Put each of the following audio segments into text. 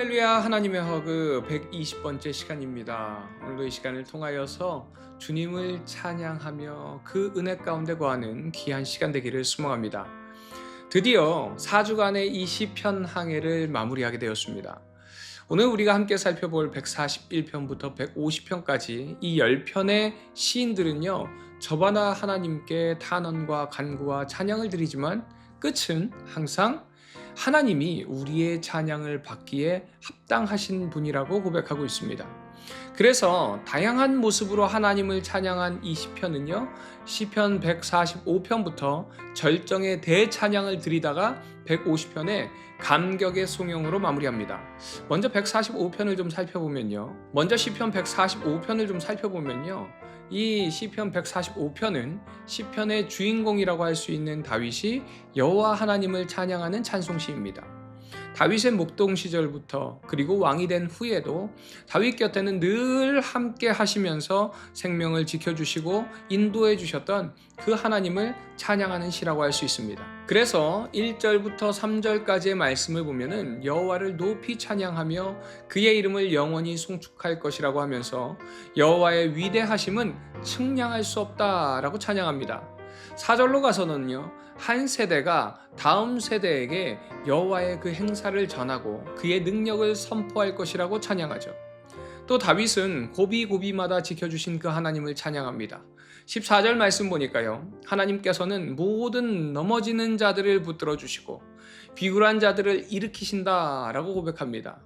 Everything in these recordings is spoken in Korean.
할렐루야 하나님의 허그 120번째 시간입니다. 오늘도 이 시간을 통하여서 주님을 찬양하며 그 은혜 가운데 거하는 귀한 시간 되기를 수목합니다. 드디어 4주간의 이 시편 항해를 마무리하게 되었습니다. 오늘 우리가 함께 살펴볼 141편부터 150편까지 이 10편의 시인들은요. 저바나 하나님께 탄원과 간구와 찬양을 드리지만 끝은 항상 하나님이 우리의 찬양을 받기에 합당하신 분이라고 고백하고 있습니다. 그래서 다양한 모습으로 하나님을 찬양한 이 시편은요. 시편 145편부터 절정의 대찬양을 드리다가 150편에 감격의 송영으로 마무리합니다. 먼저 145편을 좀 살펴보면요. 먼저 시편 145편을 좀 살펴보면요. 이 시편 145편은 시편의 주인공이라고 할 수 있는 다윗이 여호와 하나님을 찬양하는 찬송시입니다. 다윗의 목동 시절부터 그리고 왕이 된 후에도 다윗 곁에는 늘 함께 하시면서 생명을 지켜주시고 인도해 주셨던 그 하나님을 찬양하는 시라고 할 수 있습니다. 그래서 1절부터 3절까지의 말씀을 보면은 여호와를 높이 찬양하며 그의 이름을 영원히 송축할 것이라고 하면서 여호와의 위대하심은 측량할 수 없다라고 찬양합니다. 4절로 가서는요. 한 세대가 다음 세대에게 여호와의 그 행사를 전하고 그의 능력을 선포할 것이라고 찬양하죠. 또 다윗은 고비고비마다 지켜주신 그 하나님을 찬양합니다. 14절 말씀 보니까요. 하나님께서는 모든 넘어지는 자들을 붙들어 주시고 비굴한 자들을 일으키신다라고 고백합니다.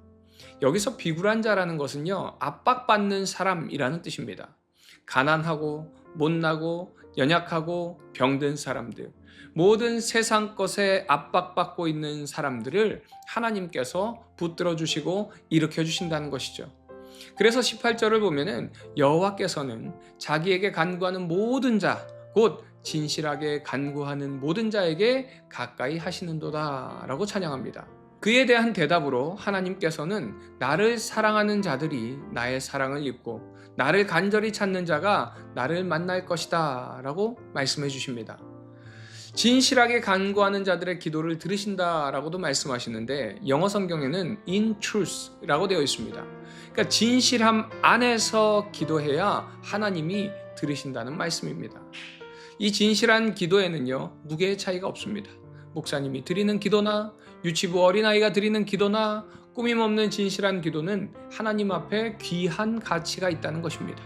여기서 비굴한 자라는 것은요. 압박받는 사람이라는 뜻입니다. 가난하고 못나고 연약하고 병든 사람들, 모든 세상 것에 압박받고 있는 사람들을 하나님께서 붙들어 주시고 일으켜 주신다는 것이죠. 그래서 18절을 보면은 여호와께서는 자기에게 간구하는 모든 자, 곧 진실하게 간구하는 모든 자에게 가까이 하시는도다라고 찬양합니다. 그에 대한 대답으로 하나님께서는 나를 사랑하는 자들이 나의 사랑을 입고 나를 간절히 찾는 자가 나를 만날 것이다 라고 말씀해 주십니다. 진실하게 간구하는 자들의 기도를 들으신다라고도 말씀하시는데 영어 성경에는 in truth라고 되어 있습니다. 그러니까 진실함 안에서 기도해야 하나님이 들으신다는 말씀입니다. 이 진실한 기도에는요 무게의 차이가 없습니다. 목사님이 드리는 기도나 유치부 어린아이가 드리는 기도나 꾸밈 없는 진실한 기도는 하나님 앞에 귀한 가치가 있다는 것입니다.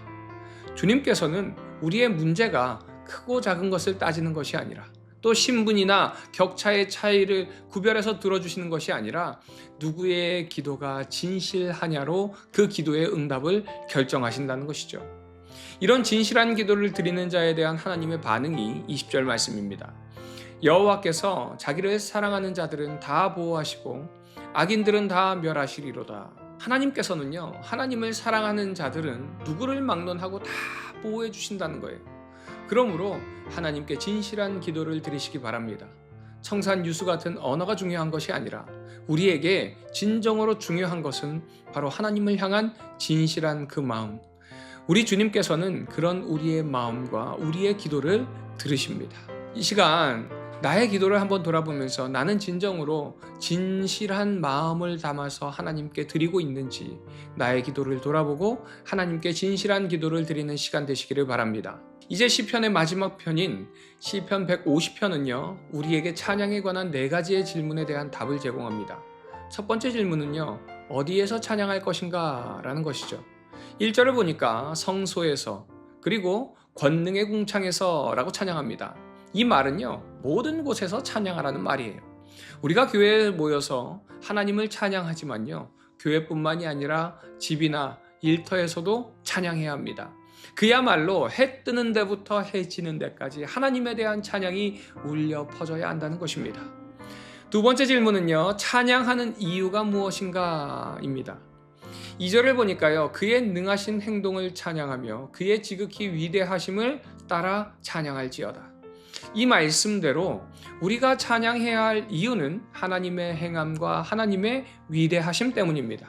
주님께서는 우리의 문제가 크고 작은 것을 따지는 것이 아니라 또 신분이나 격차의 차이를 구별해서 들어주시는 것이 아니라 누구의 기도가 진실하냐로 그 기도의 응답을 결정하신다는 것이죠. 이런 진실한 기도를 드리는 자에 대한 하나님의 반응이 20절 말씀입니다. 여호와께서 자기를 사랑하는 자들은 다 보호하시고 악인들은 다 멸하시리로다. 하나님께서는요, 하나님을 사랑하는 자들은 누구를 막론하고 다 보호해 주신다는 거예요. 그러므로 하나님께 진실한 기도를 드리시기 바랍니다. 청산 유수 같은 언어가 중요한 것이 아니라 우리에게 진정으로 중요한 것은 바로 하나님을 향한 진실한 그 마음. 우리 주님께서는 그런 우리의 마음과 우리의 기도를 들으십니다. 이 시간 나의 기도를 한번 돌아보면서 나는 진정으로 진실한 마음을 담아서 하나님께 드리고 있는지 나의 기도를 돌아보고 하나님께 진실한 기도를 드리는 시간 되시기를 바랍니다. 이제 시편의 마지막 편인 시편 150편은요. 우리에게 찬양에 관한 네 가지의 질문에 대한 답을 제공합니다. 첫 번째 질문은요. 어디에서 찬양할 것인가? 라는 것이죠. 1절을 보니까 성소에서 그리고 권능의 궁창에서 라고 찬양합니다. 이 말은요, 모든 곳에서 찬양하라는 말이에요. 우리가 교회에 모여서 하나님을 찬양하지만요, 교회뿐만이 아니라 집이나 일터에서도 찬양해야 합니다. 그야말로 해 뜨는 데부터 해 지는 데까지 하나님에 대한 찬양이 울려 퍼져야 한다는 것입니다. 두 번째 질문은요, 찬양하는 이유가 무엇인가입니다. 2절을 보니까요, 그의 능하신 행동을 찬양하며 그의 지극히 위대하심을 따라 찬양할지어다. 이 말씀대로 우리가 찬양해야 할 이유는 하나님의 행함과 하나님의 위대하심 때문입니다.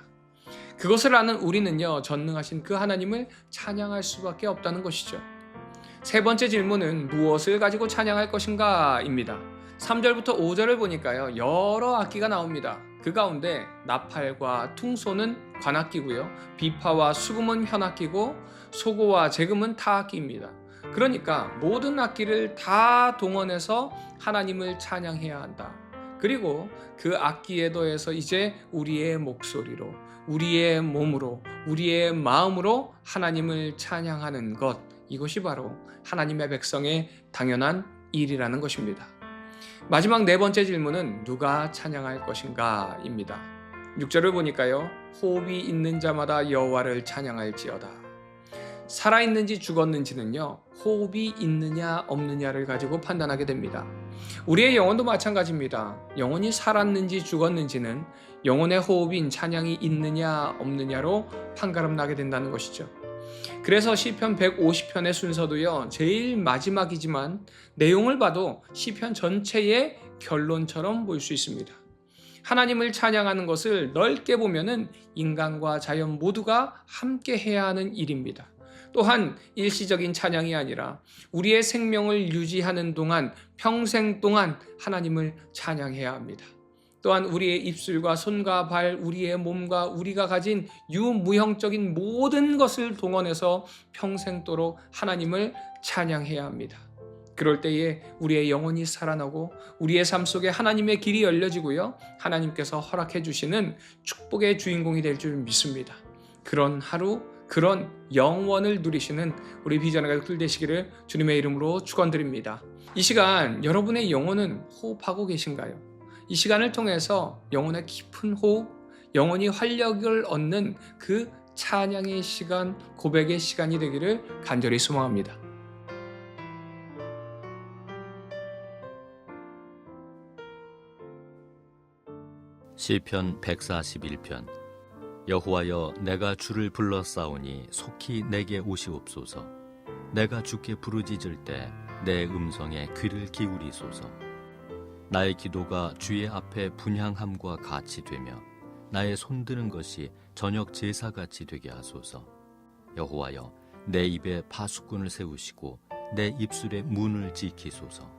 그것을 아는 우리는요, 전능하신 그 하나님을 찬양할 수밖에 없다는 것이죠. 세 번째 질문은 무엇을 가지고 찬양할 것인가? 입니다. 3절부터 5절을 보니까요, 여러 악기가 나옵니다. 그 가운데 나팔과 퉁소는 관악기고요. 비파와 수금은 현악기고 소고와 재금은 타악기입니다. 그러니까 모든 악기를 다 동원해서 하나님을 찬양해야 한다. 그리고 그 악기에 더해서 이제 우리의 목소리로, 우리의 몸으로, 우리의 마음으로 하나님을 찬양하는 것. 이것이 바로 하나님의 백성의 당연한 일이라는 것입니다. 마지막 네 번째 질문은 누가 찬양할 것인가입니다. 6절을 보니까요. 호흡이 있는 자마다 여호와를 찬양할지어다. 살아있는지 죽었는지는요, 호흡이 있느냐 없느냐를 가지고 판단하게 됩니다. 우리의 영혼도 마찬가지입니다. 영혼이 살았는지 죽었는지는 영혼의 호흡인 찬양이 있느냐 없느냐로 판가름 나게 된다는 것이죠. 그래서 시편 150편의 순서도요. 제일 마지막이지만 내용을 봐도 시편 전체의 결론처럼 보일 수 있습니다. 하나님을 찬양하는 것을 넓게 보면은 인간과 자연 모두가 함께 해야 하는 일입니다. 또한 일시적인 찬양이 아니라 우리의 생명을 유지하는 동안 평생 동안 하나님을 찬양해야 합니다. 또한 우리의 입술과 손과 발, 우리의 몸과 우리가 가진 유무형적인 모든 것을 동원해서 평생도록 하나님을 찬양해야 합니다. 그럴 때에 우리의 영혼이 살아나고 우리의 삶 속에 하나님의 길이 열려지고요. 하나님께서 허락해 주시는 축복의 주인공이 될 줄 믿습니다. 그런 하루, 그런 영원을 누리시는 우리 비전의 가족들 되시기를 주님의 이름으로 축원드립니다. 이 시간 여러분의 영혼은 호흡하고 계신가요? 이 시간을 통해서 영혼의 깊은 호흡, 영혼이 활력을 얻는 그 찬양의 시간, 고백의 시간이 되기를 간절히 소망합니다. 시편 141편 여호와여 내가 주를 불러싸오니 속히 내게 오시옵소서. 내가 주께 부르짖을 때 내 음성에 귀를 기울이소서. 나의 기도가 주의 앞에 분향함과 같이 되며 나의 손드는 것이 저녁 제사같이 되게 하소서. 여호와여 내 입에 파수꾼을 세우시고 내 입술에 문을 지키소서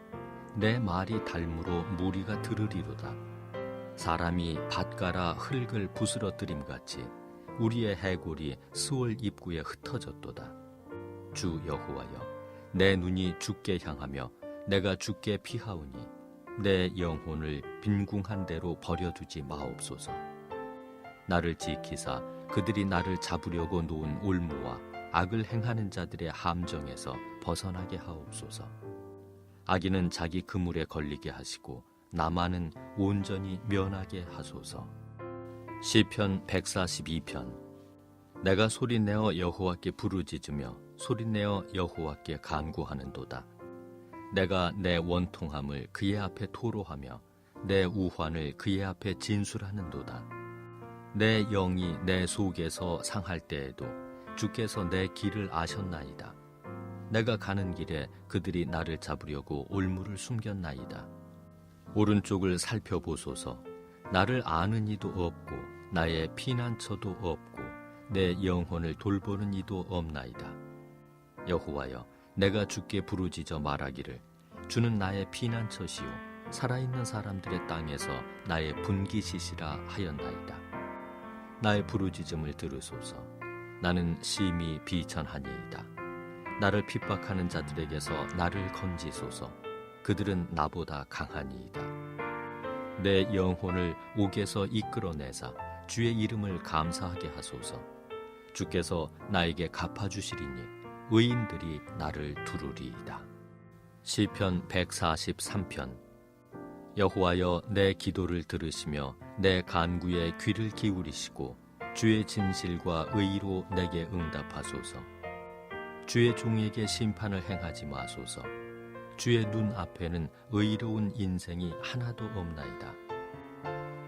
내 말이 달무로 무리가 들으리로다. 사람이 밭가라 흙을 부스러뜨림 같이 우리의 해골이 스월 입구에 흩어졌도다. 주 여호와여, 내 눈이 주께 향하며 내가 주께 피하오니 내 영혼을 빈궁한 대로 버려두지 마옵소서. 나를 지키사 그들이 나를 잡으려고 놓은 올무와 악을 행하는 자들의 함정에서 벗어나게 하옵소서. 악인은 자기 그물에 걸리게 하시고 나만은 온전히 면하게 하소서. 시편 142편 내가 소리내어 여호와께 부르짖으며 소리내어 여호와께 간구하는도다. 내가 내 원통함을 그의 앞에 토로하며 내 우환을 그의 앞에 진술하는도다. 내 영이 내 속에서 상할 때에도 주께서 내 길을 아셨나이다. 내가 가는 길에 그들이 나를 잡으려고 올무를 숨겼나이다. 오른쪽을 살펴보소서. 나를 아는 이도 없고 나의 피난처도 없고 내 영혼을 돌보는 이도 없나이다. 여호와여, 내가 주께 부르짖어 말하기를 주는 나의 피난처시요 살아있는 사람들의 땅에서 나의 분기시시라 하였나이다. 나의 부르짖음을 들으소서. 나는 심히 비천하니이다. 나를 핍박하는 자들에게서 나를 건지소서. 그들은 나보다 강하니이다. 내 영혼을 옥에서 이끌어내사 주의 이름을 감사하게 하소서. 주께서 나에게 갚아 주시리니 의인들이 나를 두루리이다. 시편 143편 여호와여 내 기도를 들으시며 내 간구에 귀를 기울이시고 주의 진실과 의로 내게 응답하소서. 주의 종에게 심판을 행하지 마소서. 주의 눈 앞에는 의로운 인생이 하나도 없나이다.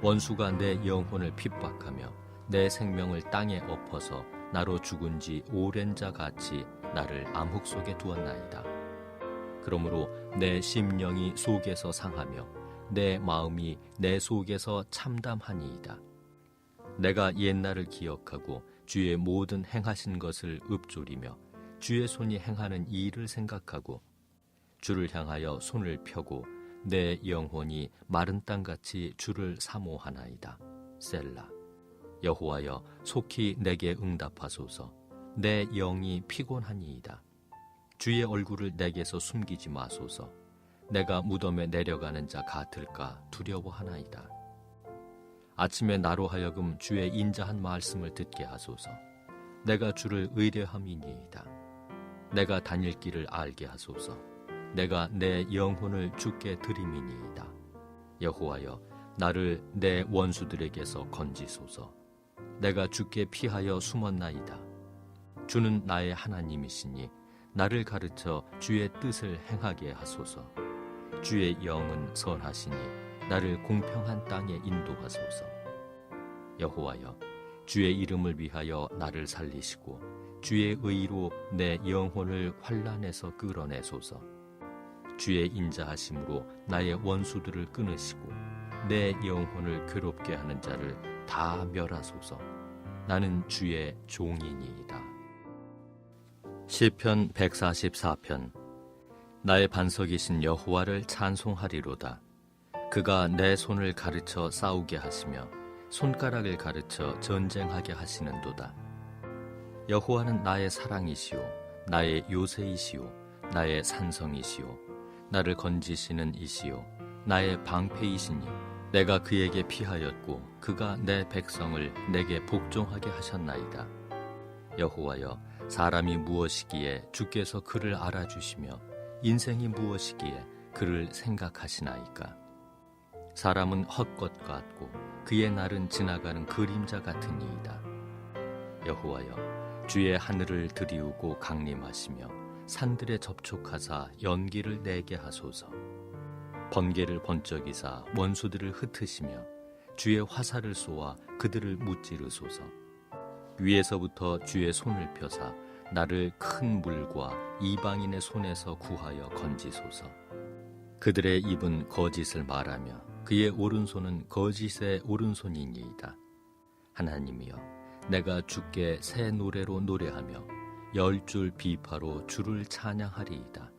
원수가 내 영혼을 핍박하며 내 생명을 땅에 엎어서 나로 죽은 지 오랜 자 같이 나를 암흑 속에 두었나이다. 그러므로 내 심령이 속에서 상하며 내 마음이 내 속에서 참담하니이다. 내가 옛날을 기억하고 주의 모든 행하신 것을 읊조리며 주의 손이 행하는 일을 생각하고 주를 향하여 손을 펴고 내 영혼이 마른 땅같이 주를 사모하나이다. 셀라. 여호와여 속히 내게 응답하소서. 내 영이 피곤하니이다. 주의 얼굴을 내게서 숨기지 마소서. 내가 무덤에 내려가는 자 같을까 두려워하나이다. 아침에 나로 하여금 주의 인자한 말씀을 듣게 하소서. 내가 주를 의뢰함이니이다. 내가 다닐 길을 알게 하소서. 내가 내 영혼을 주께 드림이니이다. 여호와여, 나를 내 원수들에게서 건지소서. 내가 주께 피하여 숨었나이다. 주는 나의 하나님이시니 나를 가르쳐 주의 뜻을 행하게 하소서. 주의 영은 선하시니 나를 공평한 땅에 인도하소서. 여호와여, 주의 이름을 위하여 나를 살리시고 주의 의로 내 영혼을 환란에서 끌어내소서. 주의 인자하심으로 나의 원수들을 끊으시고 내 영혼을 괴롭게 하는 자를 다 멸하소서. 나는 주의 종이니이다. 시편 144편 나의 반석이신 여호와를 찬송하리로다. 그가 내 손을 가르쳐 싸우게 하시며 손가락을 가르쳐 전쟁하게 하시는도다. 여호와는 나의 사랑이시오 나의 요새이시오 나의 산성이시오 나를 건지시는 이시오 나의 방패이시니 내가 그에게 피하였고 그가 내 백성을 내게 복종하게 하셨나이다. 여호와여 사람이 무엇이기에 주께서 그를 알아주시며 인생이 무엇이기에 그를 생각하시나이까 사람은 헛것 같고 그의 날은 지나가는 그림자 같으니이다. 여호와여 주의 하늘을 들이우고 강림하시며 산들에 접촉하사 연기를 내게 하소서. 번개를 번쩍이사 원수들을 흩으시며 주의 화살을 쏘아 그들을 무찌르소서. 위에서부터 주의 손을 펴사 나를 큰 물과 이방인의 손에서 구하여 건지소서. 그들의 입은 거짓을 말하며 그의 오른손은 거짓의 오른손이니이다. 하나님이여, 내가 주께 새 노래로 노래하며 열 줄 비파로 주를 찬양하리이다.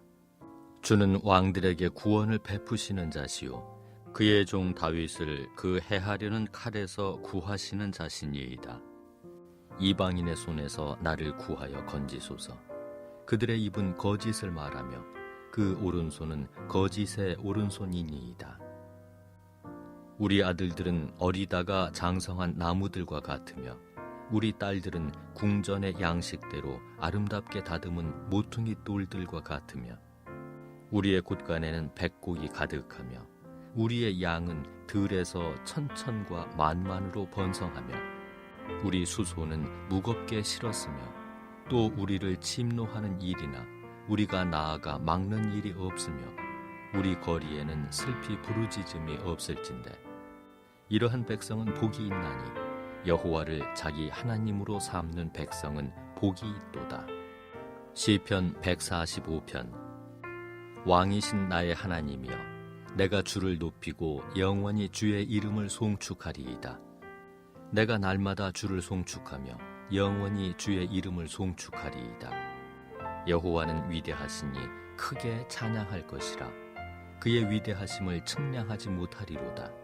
주는 왕들에게 구원을 베푸시는 자시요 그의 종 다윗을 그 해하려는 칼에서 구하시는 자신이이다. 이방인의 손에서 나를 구하여 건지소서. 그들의 입은 거짓을 말하며 그 오른손은 거짓의 오른손이니이다. 우리 아들들은 어리다가 장성한 나무들과 같으며 우리 딸들은 궁전의 양식대로 아름답게 다듬은 모퉁이 돌들과 같으며 우리의 곳간에는 백곡이 가득하며 우리의 양은 들에서 천천과 만만으로 번성하며 우리 수소는 무겁게 실었으며 또 우리를 침노하는 일이나 우리가 나아가 막는 일이 없으며 우리 거리에는 슬피 부르짖음이 없을진데 이러한 백성은 복이 있나니 여호와를 자기 하나님으로 삼는 백성은 복이 있도다. 시편 145편 왕이신 나의 하나님이여 내가 주를 높이고 영원히 주의 이름을 송축하리이다. 내가 날마다 주를 송축하며 영원히 주의 이름을 송축하리이다. 여호와는 위대하시니 크게 찬양할 것이라 그의 위대하심을 측량하지 못하리로다.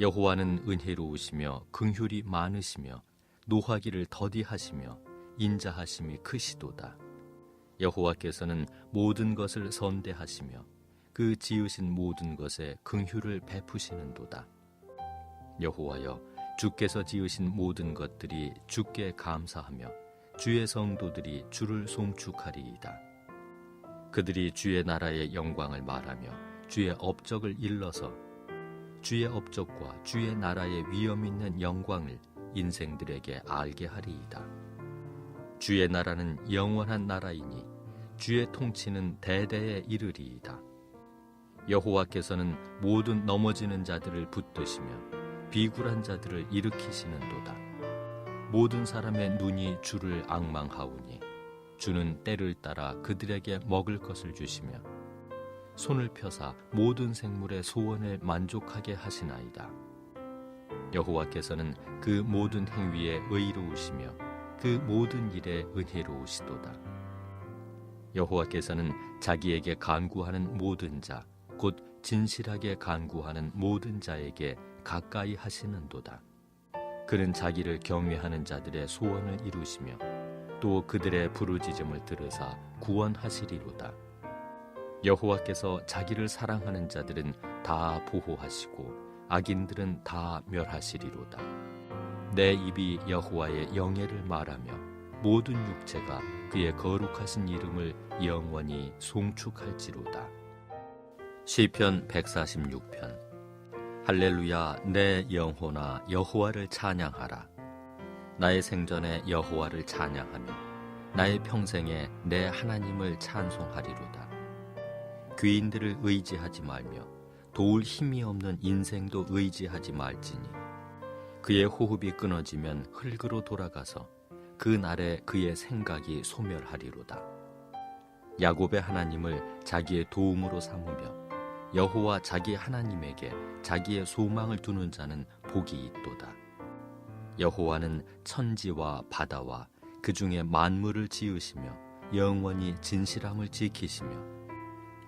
여호와는 은혜로우시며 긍휼이 많으시며 노하기를 더디하시며 인자하심이 크시도다. 여호와께서는 모든 것을 선대하시며 그 지으신 모든 것에 긍휼을 베푸시는도다. 여호와여 주께서 지으신 모든 것들이 주께 감사하며 주의 성도들이 주를 송축하리이다. 그들이 주의 나라의 영광을 말하며 주의 업적을 일러서 주의 업적과 주의 나라의 위엄 있는 영광을 인생들에게 알게 하리이다. 주의 나라는 영원한 나라이니 주의 통치는 대대에 이르리이다. 여호와께서는 모든 넘어지는 자들을 붙드시며 비굴한 자들을 일으키시는도다. 모든 사람의 눈이 주를 악망하오니 주는 때를 따라 그들에게 먹을 것을 주시며 손을 펴사 모든 생물의 소원을 만족하게 하시나이다. 여호와께서는 그 모든 행위에 의로우시며 그 모든 일에 은혜로우시도다. 여호와께서는 자기에게 간구하는 모든 자, 곧 진실하게 간구하는 모든 자에게 가까이 하시는도다. 그는 자기를 경외하는 자들의 소원을 이루시며 또 그들의 부르짖음을 들으사 구원하시리로다. 여호와께서 자기를 사랑하는 자들은 다 보호하시고 악인들은 다 멸하시리로다. 내 입이 여호와의 영예를 말하며 모든 육체가 그의 거룩하신 이름을 영원히 송축할지로다. 시편 146편 할렐루야 내 영혼아 여호와를 찬양하라 나의 생전에 여호와를 찬양하며 나의 평생에 내 하나님을 찬송하리로다 귀인들을 의지하지 말며 도울 힘이 없는 인생도 의지하지 말지니 그의 호흡이 끊어지면 흙으로 돌아가서 그 날에 그의 생각이 소멸하리로다 야곱의 하나님을 자기의 도움으로 삼으며 여호와 자기 하나님에게 자기의 소망을 두는 자는 복이 있도다. 여호와는 천지와 바다와 그 중에 만물을 지으시며 영원히 진실함을 지키시며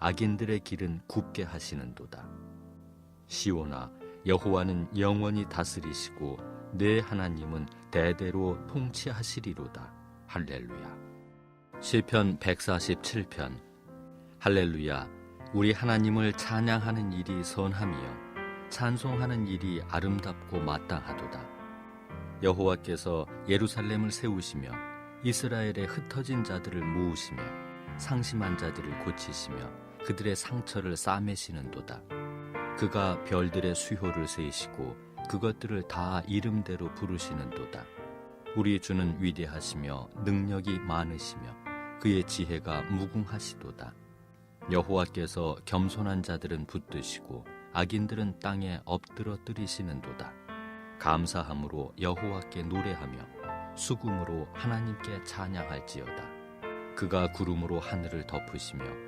악인들의 길은 굽게 하시는도다. 시오나 여호와는 영원히 다스리시고 내 하나님은 대대로 통치하시리로다. 할렐루야. 시편 147편 할렐루야 우리 하나님을 찬양하는 일이 선함이요 찬송하는 일이 아름답고 마땅하도다. 여호와께서 예루살렘을 세우시며 이스라엘의 흩어진 자들을 모으시며 상심한 자들을 고치시며 그들의 상처를 싸매시는도다. 그가 별들의 수효를 세시고 그것들을 다 이름대로 부르시는도다. 우리 주는 위대하시며 능력이 많으시며 그의 지혜가 무궁하시도다. 여호와께서 겸손한 자들은 붙드시고 악인들은 땅에 엎드러 뜨리시는도다. 감사함으로 여호와께 노래하며 수금으로 하나님께 찬양할지어다. 그가 구름으로 하늘을 덮으시며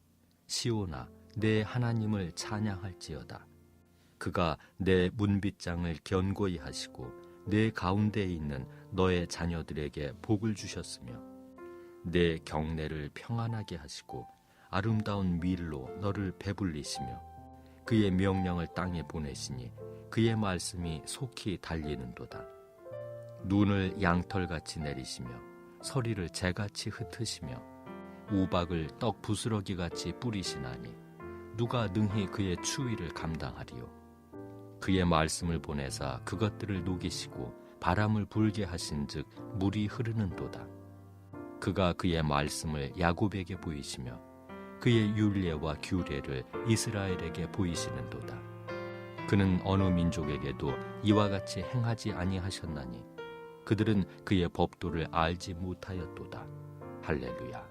시온아 내 하나님을 찬양할지어다. 그가 내 문빗장을 견고히 하시고 내 가운데에 있는 너의 자녀들에게 복을 주셨으며 내 경내를 평안하게 하시고 아름다운 밀로 너를 배불리시며 그의 명령을 땅에 보내시니 그의 말씀이 속히 달리는도다. 눈을 양털같이 내리시며 서리를 재같이 흩으시며 우박을 떡 부스러기 같이 뿌리시나니 누가 능히 그의 추위를 감당하리요 그의 말씀을 보내사 그것들을 녹이시고 바람을 불게 하신즉 물이 흐르는도다 그가 그의 말씀을 야곱에게 보이시며 그의 율례와 규례를 이스라엘에게 보이시는도다 그는 어느 민족에게도 이와 같이 행하지 아니하셨나니 그들은 그의 법도를 알지 못하였도다. 할렐루야.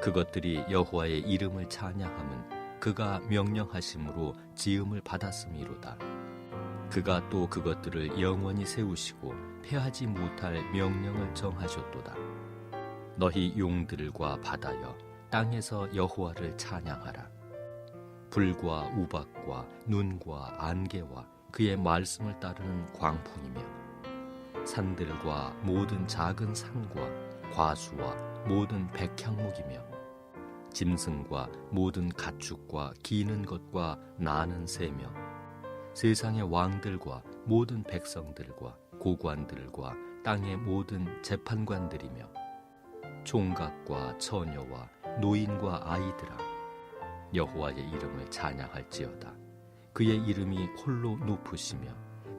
그것들이 여호와의 이름을 찬양함은 그가 명령하심으로 지음을 받았음이로다. 그가 또 그것들을 영원히 세우시고 패하지 못할 명령을 정하셨도다. 너희 용들과 바다여 땅에서 여호와를 찬양하라. 불과 우박과 눈과 안개와 그의 말씀을 따르는 광풍이며 산들과 모든 작은 산과 과수와 모든 백향목이며 짐승과 모든 가축과 기는 것과 나는 새며 세상의 왕들과 모든 백성들과 고관들과 땅의 모든 재판관들이며 총각과 처녀와 노인과 아이들아 여호와의 이름을 찬양할지어다. 그의 이름이 홀로 높으시며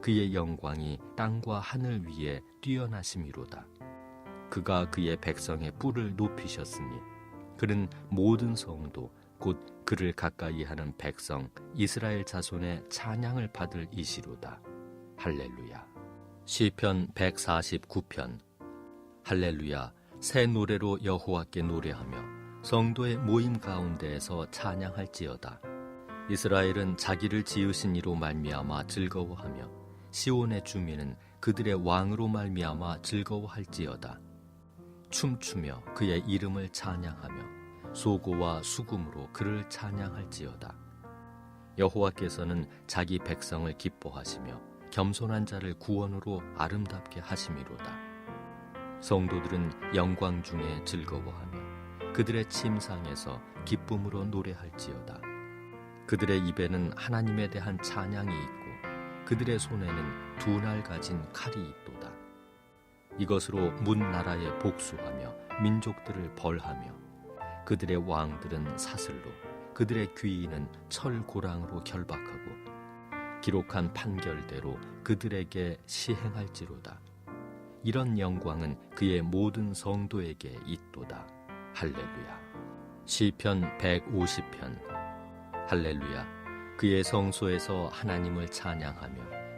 그의 영광이 땅과 하늘 위에 뛰어나심이로다. 그가 그의 백성의 뿔을 높이셨으니 그는 모든 성도 곧 그를 가까이 하는 백성 이스라엘 자손의 찬양을 받을 이시로다. 할렐루야. 시편 149편. 할렐루야. 새 노래로 여호와께 노래하며 성도의 모임 가운데에서 찬양할지어다. 이스라엘은 자기를 지으신 이로 말미암아 즐거워하며 시온의 주민은 그들의 왕으로 말미암아 즐거워할지어다 춤추며 그의 이름을 찬양하며 소고와 수금으로 그를 찬양할지어다. 여호와께서는 자기 백성을 기뻐하시며 겸손한 자를 구원으로 아름답게 하심이로다. 성도들은 영광 중에 즐거워하며 그들의 침상에서 기쁨으로 노래할지어다. 그들의 입에는 하나님에 대한 찬양이 있고 그들의 손에는 두 날 가진 칼이 있도다 이것으로 문 나라에 복수하며 민족들을 벌하며 그들의 왕들은 사슬로 그들의 귀인은 철고랑으로 결박하고 기록한 판결대로 그들에게 시행할지로다. 이런 영광은 그의 모든 성도에게 있도다. 할렐루야. 시편 150편. 할렐루야. 그의 성소에서 하나님을 찬양하며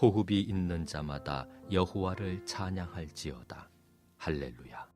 호흡이 있는 자마다 여호와를 찬양할지어다. 할렐루야.